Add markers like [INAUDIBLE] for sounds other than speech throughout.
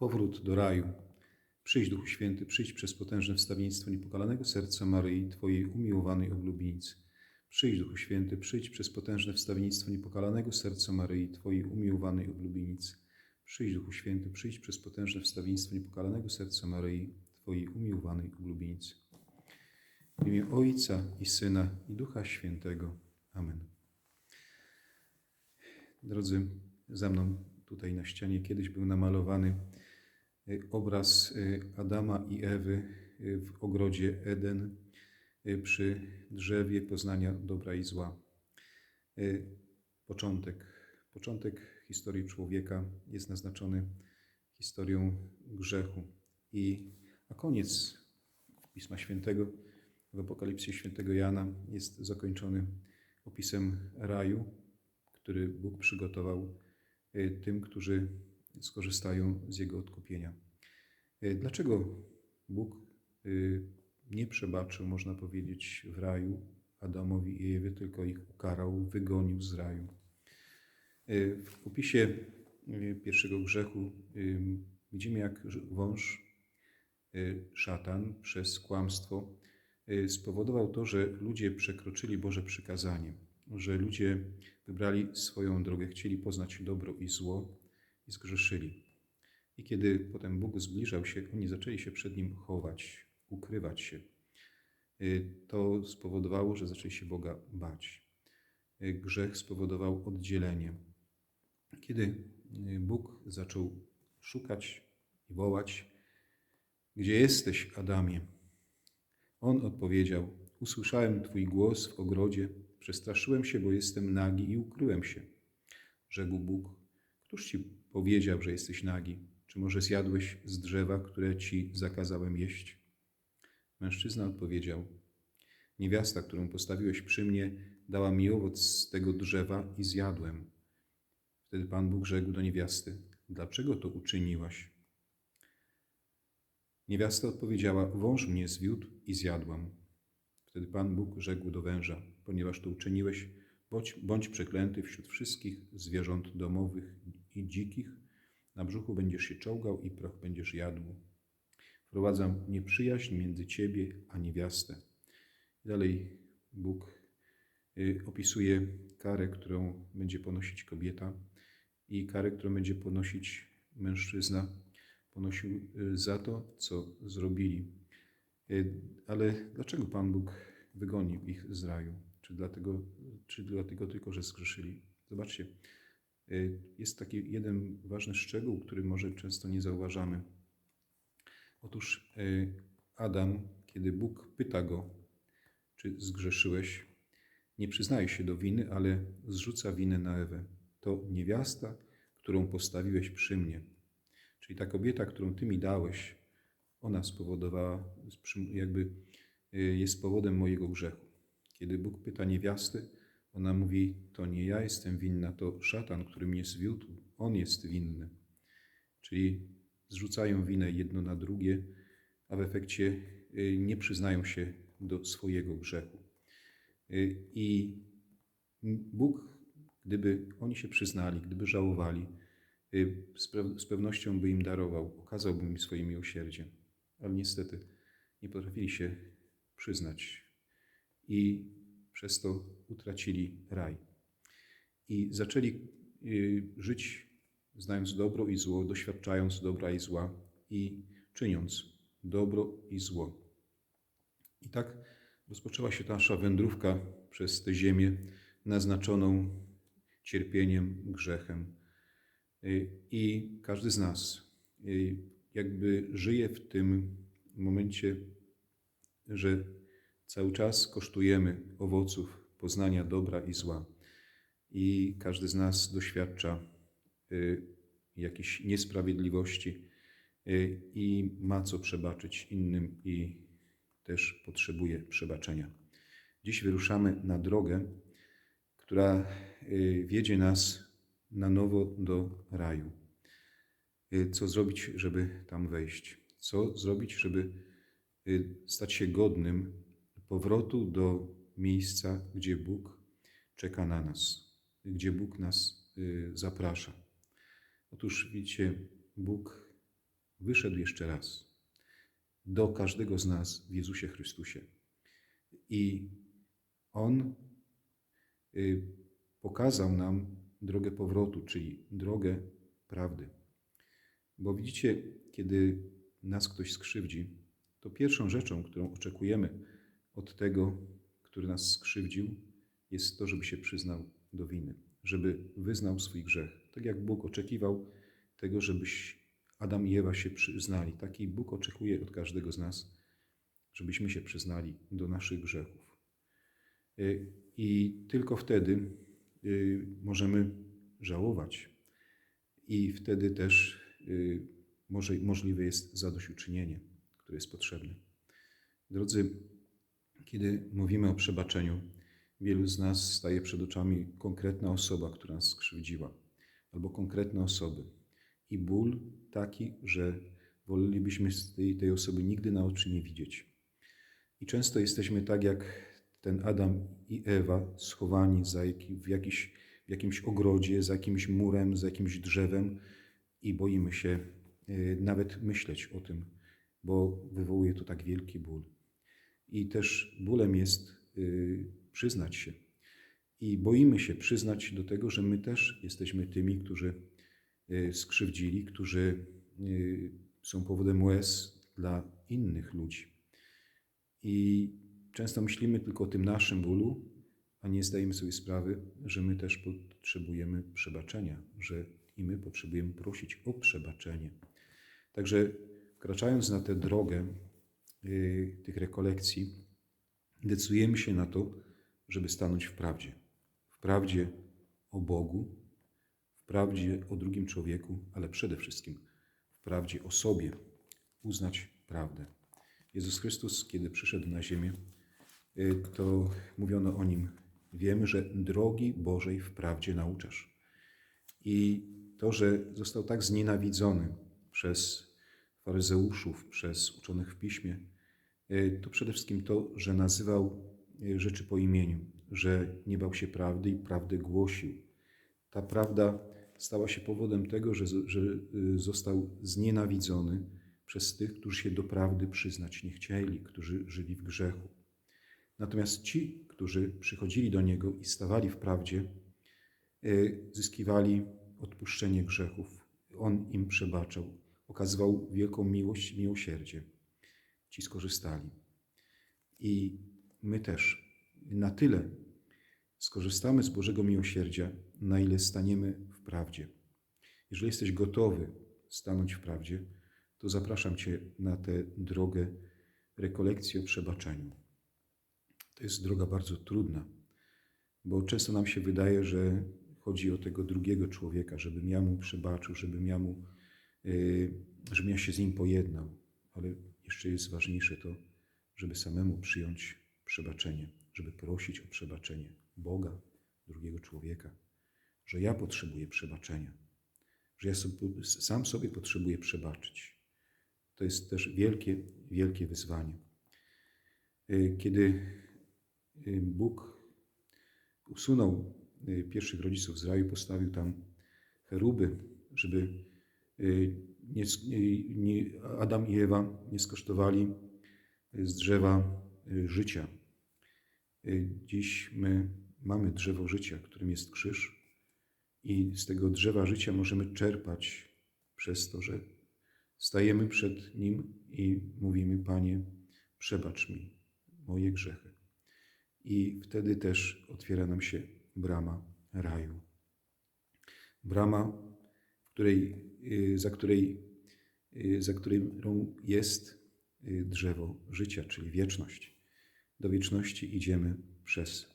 Powrót do raju. Przyjdź, Duchu Święty, przyjdź przez potężne wstawiennictwo niepokalanego serca Maryi, Twojej umiłowanej oblubieńcy. Przyjdź, Duchu Święty, przyjdź przez potężne wstawiennictwo niepokalanego serca Maryi, Twojej umiłowanej oblubienicy. Przyjdź, Duchu Święty, przyjdź przez potężne wstawiennictwo niepokalanego serca Maryi, Twojej umiłowanej oblubienicy. W imię Ojca i Syna i Ducha Świętego. Amen. Drodzy, za mną tutaj na ścianie kiedyś był namalowany obraz y, Adama i Ewy y, w ogrodzie Eden y, przy drzewie poznania dobra i zła. Y, Początek, początek historii człowieka jest naznaczony historią grzechu i a koniec Pisma Świętego w Apokalipsie Świętego Jana jest zakończony opisem raju, który Bóg przygotował y, tym, którzy skorzystają z Jego odkupienia. Y, Dlaczego Bóg y, nie przebaczył, można powiedzieć, w raju Adamowi i Ewie, tylko ich ukarał, wygonił z raju? Y, W opisie y, pierwszego grzechu y, widzimy, jak wąż, szatan, przez kłamstwo spowodował to, że ludzie przekroczyli Boże przykazanie, że ludzie wybrali swoją drogę, chcieli poznać dobro i zło i zgrzeszyli. I kiedy potem Bóg zbliżał się, oni zaczęli się przed Nim chować, ukrywać się. Y, To spowodowało, że zaczęli się Boga bać. Y, Grzech spowodował oddzielenie. Kiedy y, Bóg zaczął szukać i wołać, gdzie jesteś, Adamie? On odpowiedział: Usłyszałem Twój głos w ogrodzie, przestraszyłem się, bo jestem nagi i ukryłem się. Rzekł Bóg: Któż ci powiedział, że jesteś nagi? Czy może zjadłeś z drzewa, które ci zakazałem jeść? Mężczyzna odpowiedział: Niewiasta, którą postawiłeś przy mnie, dała mi owoc z tego drzewa i zjadłem. Wtedy Pan Bóg rzekł do niewiasty: Dlaczego to uczyniłaś? Niewiasta odpowiedziała: Wąż mnie zwiódł i zjadłam. Wtedy Pan Bóg rzekł do węża: Ponieważ to uczyniłeś, bądź, bądź przeklęty wśród wszystkich zwierząt domowych i dzikich. Na brzuchu będziesz się czołgał i proch będziesz jadł. Wprowadzam nieprzyjaźń między ciebie a niewiastę. Dalej Bóg y, opisuje karę, którą będzie ponosić kobieta i karę, którą będzie ponosić mężczyzna, ponosił y, za to, co zrobili. Y, Ale dlaczego Pan Bóg wygonił ich z raju? Czy dlatego, czy dlatego tylko, że zgrzeszyli? Zobaczcie, jest taki jeden ważny szczegół, który może często nie zauważamy. Otóż y, Adam, kiedy Bóg pyta go, czy zgrzeszyłeś, nie przyznaje się do winy, ale zrzuca winę na Ewę. To niewiasta, którą postawiłeś przy mnie. Czyli ta kobieta, którą ty mi dałeś, ona spowodowała, jakby y, jest powodem mojego grzechu. Kiedy Bóg pyta niewiasty, ona mówi: To nie ja jestem winna, to szatan, który mnie zwiódł, on jest winny. Czyli zrzucają winę jedno na drugie, a w efekcie y, nie przyznają się do swojego grzechu. Y, I Bóg, gdyby oni się przyznali, gdyby żałowali, y, z pew- z pewnością by im darował, okazałby im swoje miłosierdzie. Ale niestety nie potrafili się przyznać i przez to utracili raj. I zaczęli y, żyć, znając dobro i zło, doświadczając dobra i zła i czyniąc dobro i zło. I tak rozpoczęła się ta nasza wędrówka przez tę ziemię, naznaczoną cierpieniem, grzechem. Y, I każdy z nas y, jakby żyje w tym momencie, że cały czas kosztujemy owoców poznania dobra i zła. I każdy z nas doświadcza y, jakiejś niesprawiedliwości y, i ma co przebaczyć innym i też potrzebuje przebaczenia. Dziś wyruszamy na drogę, która y, wiedzie nas na nowo do raju. Y, Co zrobić, żeby tam wejść? Co zrobić, żeby y, stać się godnym powrotu do miejsca, gdzie Bóg czeka na nas, gdzie Bóg nas y, zaprasza? Otóż widzicie, Bóg wyszedł jeszcze raz do każdego z nas w Jezusie Chrystusie. I On y, pokazał nam drogę powrotu, czyli drogę prawdy. Bo widzicie, kiedy nas ktoś skrzywdzi, to pierwszą rzeczą, którą oczekujemy od tego, który nas skrzywdził, jest to, żeby się przyznał do winy, żeby wyznał swój grzech. Tak jak Bóg oczekiwał tego, żebyś Adam i Ewa się przyznali. Taki Bóg oczekuje od każdego z nas, żebyśmy się przyznali do naszych grzechów. Y, I tylko wtedy y, możemy żałować. I wtedy też y, może, możliwe jest zadośćuczynienie, które jest potrzebne. Drodzy, kiedy mówimy o przebaczeniu, wielu z nas staje przed oczami konkretna osoba, która nas skrzywdziła, albo konkretne osoby. I ból taki, że wolelibyśmy tej, tej osoby nigdy na oczy nie widzieć. I często jesteśmy tak jak ten Adam i Ewa, schowani za w, jakiś, w jakimś ogrodzie, za jakimś murem, za jakimś drzewem i boimy się y, nawet myśleć o tym, bo wywołuje to tak wielki ból. I też bólem jest y, przyznać się. I boimy się przyznać do tego, że my też jesteśmy tymi, którzy y, skrzywdzili, którzy są powodem łez dla innych ludzi. I często myślimy tylko o tym naszym bólu, a nie zdajemy sobie sprawy, że my też potrzebujemy przebaczenia, że i my potrzebujemy prosić o przebaczenie. Także wkraczając na tę drogę y, tych rekolekcji, decydujemy się na to, żeby stanąć w prawdzie. W prawdzie o Bogu, w prawdzie o drugim człowieku, ale przede wszystkim w prawdzie o sobie, uznać prawdę. Jezus Chrystus, kiedy przyszedł na ziemię, y, to mówiono o nim: Wiemy, że drogi Bożej w prawdzie nauczasz. I to, że został tak znienawidzony przez faryzeuszów, przez uczonych w piśmie, y, to przede wszystkim to, że nazywał y, rzeczy po imieniu, że nie bał się prawdy i prawdę głosił. Ta prawda stała się powodem tego, że, że został znienawidzony przez tych, którzy się do prawdy przyznać nie chcieli, którzy żyli w grzechu. Natomiast ci, którzy przychodzili do Niego i stawali w prawdzie, zyskiwali odpuszczenie grzechów. On im przebaczał, okazywał wielką miłość miłosierdzie. Ci skorzystali. I my też na tyle skorzystamy z Bożego miłosierdzia, na ile staniemy w prawdzie. Jeżeli jesteś gotowy stanąć w prawdzie, to zapraszam Cię na tę drogę rekolekcji o przebaczeniu. To jest droga bardzo trudna, bo często nam się wydaje, że chodzi o tego drugiego człowieka, żebym ja mu przebaczył, żebym ja, mu, żebym ja się z nim pojednał. Ale jeszcze jest ważniejsze to, żeby samemu przyjąć przebaczenie, żeby prosić o przebaczenie Boga, drugiego człowieka, że ja potrzebuję przebaczenia, że ja sobie, sam sobie potrzebuję przebaczyć. To jest też wielkie, wielkie wyzwanie. Y, kiedy y, Bóg usunął y, pierwszych rodziców z raju, postawił tam cheruby, żeby nie, nie, Adam i Ewa nie skosztowali z drzewa życia. Dziś my mamy drzewo życia, którym jest krzyż, i z tego drzewa życia możemy czerpać przez to, że Stajemy przed Nim i mówimy: Panie, przebacz mi moje grzechy. I wtedy też otwiera nam się brama raju. Brama, której, y, za, której, y, za którą jest y, drzewo życia, czyli wieczność. Do wieczności idziemy przez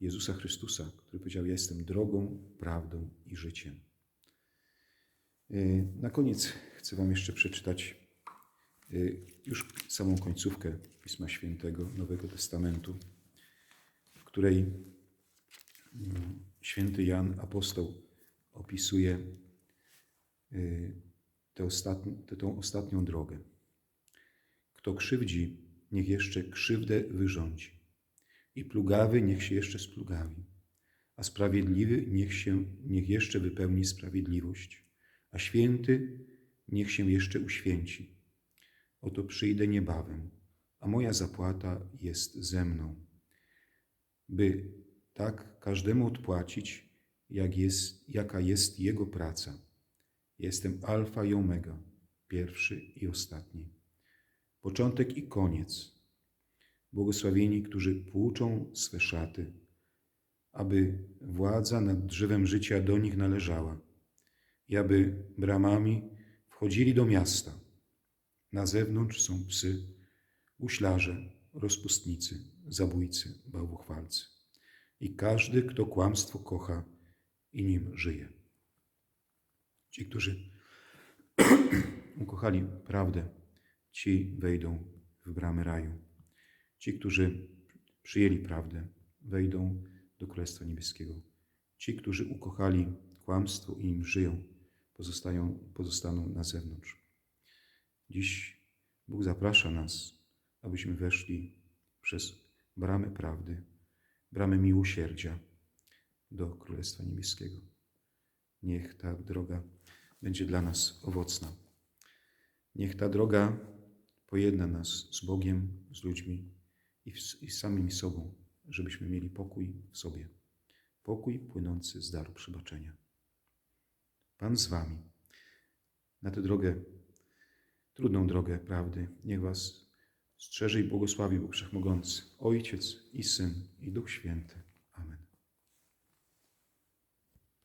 Jezusa Chrystusa, który powiedział: Ja jestem drogą, prawdą i życiem. Na koniec chcę Wam jeszcze przeczytać y, już samą końcówkę Pisma Świętego Nowego Testamentu, w której mm, święty Jan, apostoł, opisuje y, tę, ostatni, tę ostatnią drogę. Kto krzywdzi, niech jeszcze krzywdę wyrządzi. I plugawy niech się jeszcze splugawi, a sprawiedliwy niech się niech jeszcze wypełni sprawiedliwość, a święty niech się jeszcze uświęci. Oto przyjdę niebawem, a moja zapłata jest ze mną, by tak każdemu odpłacić, jak jest, jaka jest jego praca. Jestem Alfa i Omega, pierwszy i ostatni, początek i koniec. Błogosławieni, którzy płuczą swe szaty, aby władza nad drzewem życia do nich należała i aby bramami wchodzili do miasta. Na zewnątrz są psy, guślarze, rozpustnicy, zabójcy, bałwochwalcy i każdy, kto kłamstwo kocha i nim żyje. Ci, którzy [CLEARS THROAT] ukochali prawdę, ci wejdą w bramy raju. Ci, którzy przyjęli prawdę, wejdą do Królestwa Niebieskiego. Ci, którzy ukochali kłamstwo i nim żyją, pozostają, pozostaną na zewnątrz. Dziś Bóg zaprasza nas, abyśmy weszli przez bramy prawdy, bramy miłosierdzia do Królestwa Niebieskiego. Niech ta droga będzie dla nas owocna. Niech ta droga pojedna nas z Bogiem, z ludźmi i, w, i z samymi sobą, żebyśmy mieli pokój w sobie. Pokój płynący z daru przebaczenia. Pan z Wami. Na tę drogę, trudną drogę prawdy, niech Was strzeże i błogosławi Bóg Wszechmogący, Ojciec i Syn i Duch Święty.